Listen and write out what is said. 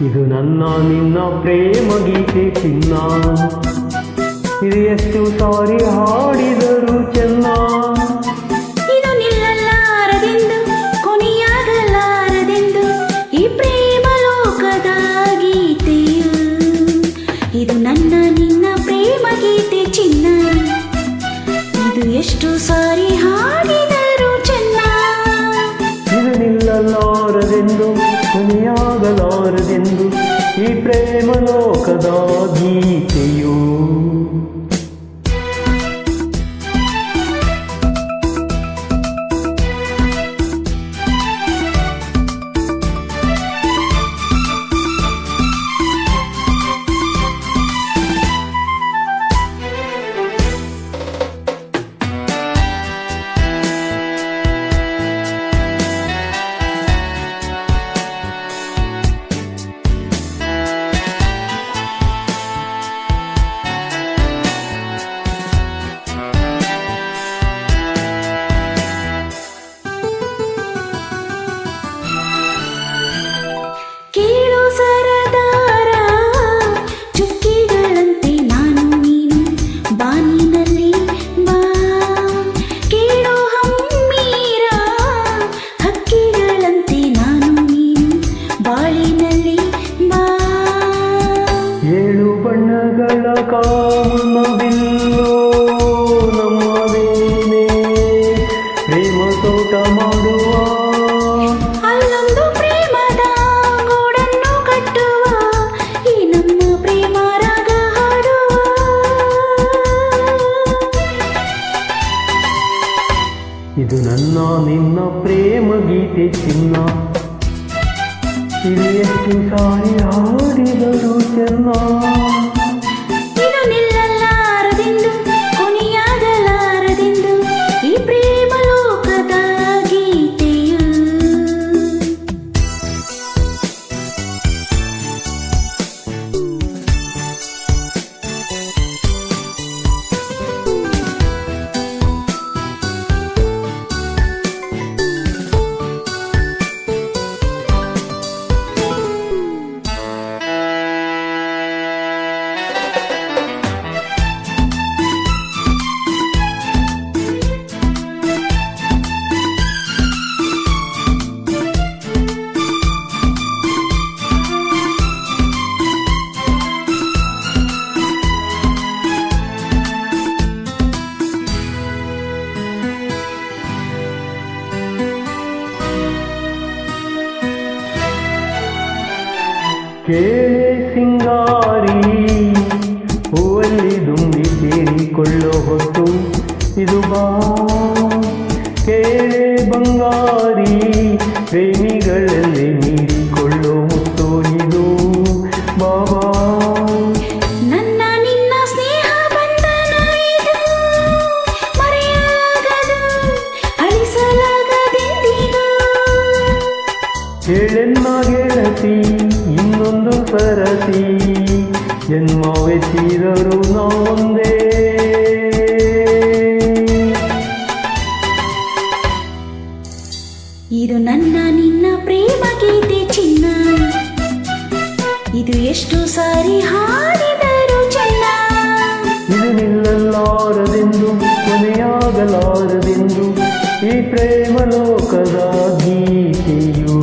ಇದು ನನ್ನ ನಿನ್ನ ಪ್ರೇಮ ಗೀತೆ ಚಿನ್ನ. ಇದು ಎಷ್ಟು ಸಾರಿ ಹಾಡಿದರು ಚೆನ್ನ ಈ ಇದು ನನ್ನ ನಿನ್ನ ಪ್ರೇಮ ಗೀತೆ ಚಿನ್ನ. ಇದು ಎಷ್ಟು ಸಾರಿ ಕೇಳೆ ಸಿಂಗಾರಿ ಹೂವಲ್ಲಿ ದುಂಬಿ ಸೇರಿಕೊಳ್ಳೋ ಹೊತ್ತು ಇದು ಬಾ. ಕೇಳೆ ಬಂಗಾರಿ ಪ್ರೇಮಿಗಳಲ್ಲಿ ನೀಡಿಕೊಳ್ಳೋ ಹೊತ್ತು ಇದು ಬಾಬಾ ನನ್ನ ನಿನ್ನ ಸ್ನೇಹ ಬಂಧನ ಇದು ಅಳಿಸಲಾಗದೆಂದಿಗೂ ಗೆಳತಿ ಇನ್ನೊಂದು ಸರತಿ ತೀರರು ನಾವೊಂದೇ. ಇದು ನನ್ನ ನಿನ್ನ ಪ್ರೇಮ ಗೀತೆ ಚಿನ್ನ. ಇದು ಎಷ್ಟು ಸಾರಿ ಹಾಡಿದರು ಚೆನ್ನ. ಇದು ನಿಲ್ಲಲಾರದೆಂದು ಕೊನೆಯಾಗಲಾರದೆಂದು ಈ ಪ್ರೇಮ ಲೋಕದ ಗೀತೆಯು.